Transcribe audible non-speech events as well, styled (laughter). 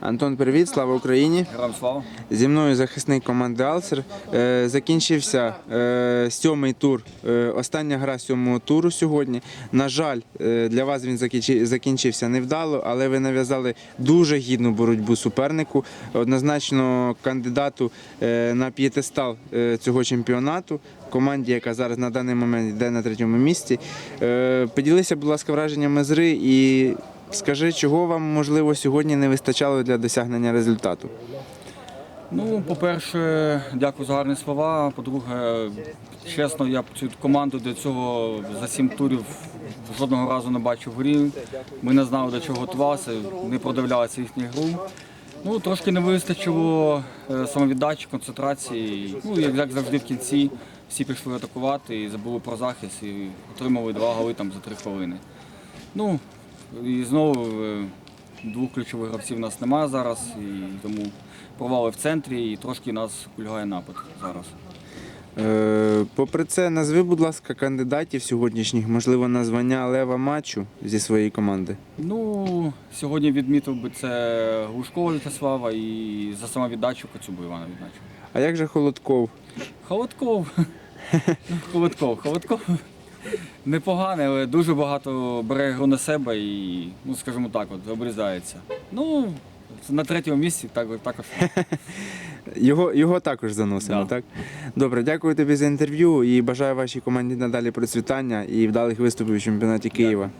Антон, привіт, слава Україні! Героям слава. Зі мною захисник команди Алсер. Е, Закінчився е, сьомий тур. е, Остання гра сьомого туру сьогодні. На жаль, для вас він закінчився невдало, але ви нав'язали дуже гідну боротьбу супернику, однозначно кандидату на п'єтестал цього чемпіонату. Команді, яка зараз на даний момент йде на третьому місці. Поділися, будь ласка, враженнями з гри і скажи, чого вам можливо сьогодні не вистачало для досягнення результату. Ну, по-перше, дякую за гарні слова. По-друге, чесно, я цю команду до цього за сім турів жодного разу не бачив грі. Ми не знали, до чого готувалися, не продивлялися їхню гру. Ну, трошки не вистачило е, самовіддачі, концентрації. Ну, як завжди в кінці, всі пішли атакувати і забули про захист і отримали два голи там за три хвилини. Ну, і знову е, двох ключових гравців у нас немає зараз, і тому провали в центрі і трошки нас кульгає напад зараз. Е, Попри це, назви, будь ласка, кандидатів сьогоднішніх, можливо, на звання лева матчу зі своєї команди. Ну, сьогодні відмітив би це Глушкова В'ячеслава і за самовіддачу Коцюбу Івана віддачу. А як же Холодков? Холодков. (laughs) Холодков. Холодков непоганий, але дуже багато бере гру на себе і, ну, скажімо так, от, обрізається. Ну, на третьому місці так, також. (laughs) Його, його також заносимо, Да. так? Добре, дякую тобі за інтерв'ю і бажаю вашій команді надалі процвітання і вдалих виступів у чемпіонаті Києва.